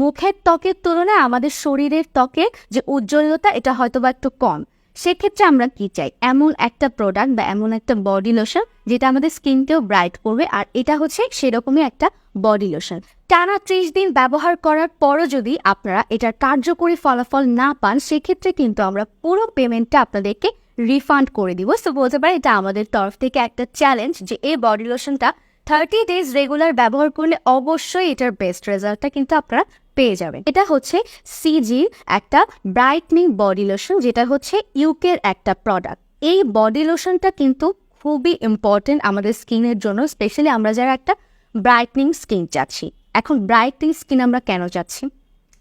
মুখের ত্বকের তুলনায় আমাদের শরীরের ত্বকে যে উজ্জ্বলতা, এটা হয়তো বা একটু কম। সেক্ষেত্রে আমরা কি চাই? এমন একটা প্রোডাক্ট বা এমন একটা বডি লোশন যেটা আমাদের স্কিনকেও ব্রাইট করবে, আর এটা হচ্ছে সেরকমই একটা বডি লোশন টানা ত্রিশ দিন ব্যবহার করার পরও যদি আপনারা এটার কার্যকরী ফলাফল না পান, সেক্ষেত্রে কিন্তু আমরা পুরো পেমেন্টটা আপনাদেরকে রিফান্ড করে দিব। সো বলতে পারি এটা আমাদের তরফ থেকে একটা চ্যালেঞ্জ যে এই বডি লোশনটা থার্টি ডেজ রেগুলার ব্যবহার করলে অবশ্যই এটার বেস্ট রেজাল্টটা কিন্তু আপনারা পেয়ে যাবেন। এটা হচ্ছে সিজি একটা ব্রাইটনিং বডি লোশন যেটা হচ্ছে ইউকের একটা প্রোডাক্ট এই বডি লোশনটা কিন্তু খুবই ইম্পর্টেন্ট আমাদের স্কিনের জন্য স্পেশালি আমরা যারা একটা ব্রাইটনিং স্কিন চাচ্ছি। এখন ব্রাইটনিং স্কিন আমরা কেন চাচ্ছি?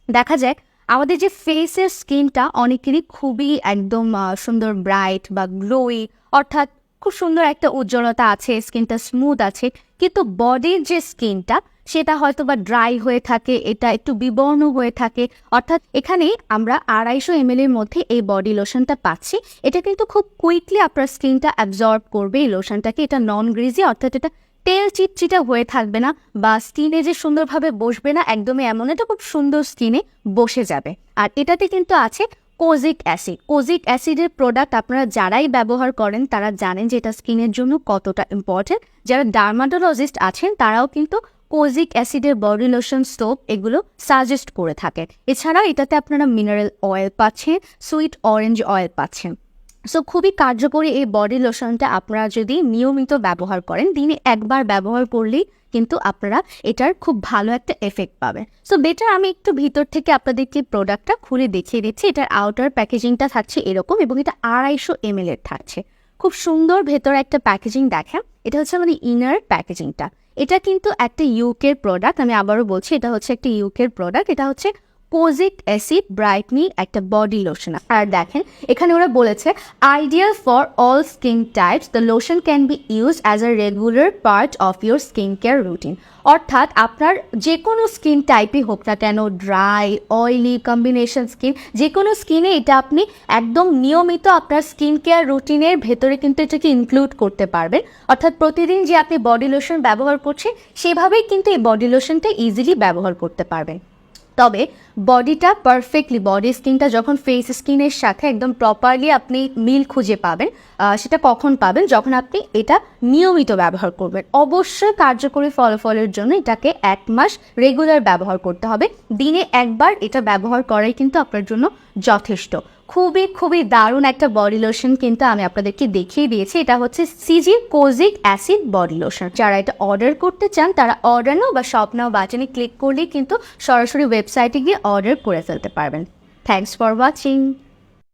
দেখা যায় আমাদের যে ফেসের স্কিনটা অনেকেরই খুবই একদম সুন্দর ব্রাইট বা গ্লোই অর্থাৎ খুব সুন্দর একটা উজ্জ্বলতা আছে, স্কিনটা স্মুথ আছে, কিন্তু বডির যে স্কিনটা, সেটা হয়তো বা ড্রাই হয়ে থাকে, এটা একটু বিবর্ণ হয়ে থাকে। অর্থাৎ এখানে আমরা আড়াইশো এম এর মধ্যে এই বডি লোশনটা পাচ্ছি। এটা কিন্তু খুব কুইকলি আপনার স্কিনটা অ্যাবজর্ব করবে, এই লোশনটাকে এটা নন গ্রিজি অর্থাৎ এটা তেল চিটচিটা হয়ে থাকবে না বা স্কিনে যে সুন্দরভাবে বসবে না, একদমই এমন এটা খুব সুন্দর স্কিনে বসে যাবে। আর এটাতে কিন্তু আছে কোজিক অ্যাসিড। কোজিক অ্যাসিডের প্রোডাক্ট আপনারা যারাই ব্যবহার করেন, তারা জানেন যে এটা স্কিনের জন্য কতটা ইম্পর্টেন্ট যারা ডার্মাটোলজিস্ট আছেন, তারাও কিন্তু কোজিক অ্যাসিডের বডি লোশন সোপ এগুলো সাজেস্ট করে থাকে এছাড়া এটাতে আপনারা মিনারেল অয়েল পাচ্ছেন সুইট অরেঞ্জ অয়েল পাচ্ছেন। সো খুবই কার্যকরী এই বডি লোশনটা আপনারা যদি নিয়মিত ব্যবহার করেন, দিনে একবার ব্যবহার করলেই কিন্তু আপনারা এটার খুব ভালো একটা এফেক্ট পাবেন। সো বেটার আমি একটু ভিতর থেকে আপনাদেরকে প্রোডাক্টটা খুলে দেখিয়ে দিচ্ছি, এটার আউটার প্যাকেজিংটা থাকছে এরকম এবং এটা আড়াইশো এম এর থাকছে। খুব সুন্দর ভেতরে একটা প্যাকেজিং দেখেন, এটা হচ্ছে আমাদের ইনার প্যাকেজিংটা এটা কিন্তু একটা ইউকের প্রোডাক্ট আমি আবারও বলছি, এটা হচ্ছে একটা ইউকের প্রোডাক্ট এটা হচ্ছে কোজিক অ্যাসিড ব্রাইটনি একটা বডি লোশন আর দেখেন, এখানে ওরা বলেছে ideal for all skin types the lotion can be use as a regular part of your skin care routine অর্থাৎ আপনার যে কোনো স্কিন টাইপই হোক না কেন ড্রাই অয়েলি কম্বিনেশন স্কিন যে কোনো স্কিনে এটা আপনি একদম নিয়মিত আপনার স্কিন কেয়ার রুটিনের ভেতরে কিন্তু এটাকে ইনক্লুড করতে পারবেন। অর্থাৎ প্রতিদিন যে আপনি বডি লোশন ব্যবহার করছেন, সেভাবেই কিন্তু এই বডি লোশনটা ইজিলি ব্যবহার করতে পারবেন। তবে বডিটা পারফেক্টলি বডি স্কিনটা যখন ফেস স্কিনের সাথে একদম প্রপারলি আপনি মিল খুঁজে পাবেন সেটা কখন পাবেন? যখন আপনি এটা নিয়মিত ব্যবহার করবেন। অবশ্যই কার্যকরী ফলাফলের জন্য এটাকে এক মাস রেগুলার ব্যবহার করতে হবে। দিনে একবার এটা ব্যবহার করাই কিন্তু আপনার জন্য যথেষ্ট। খুবই খুবই দারুণ একটা বডি লোশন কিন্তু আমি আপনাদেরকে দেখিয়ে দিয়েছি। এটা হচ্ছে CG kojic acid body lotion যারা এটা অর্ডার করতে চান, তারা অর্ডার নাও বা শপ নাও বাটনে ক্লিক করলেই কিন্তু সরাসরি ওয়েবসাইটে গিয়ে অর্ডার করে ফেলতে পারবেন। Thanks for watching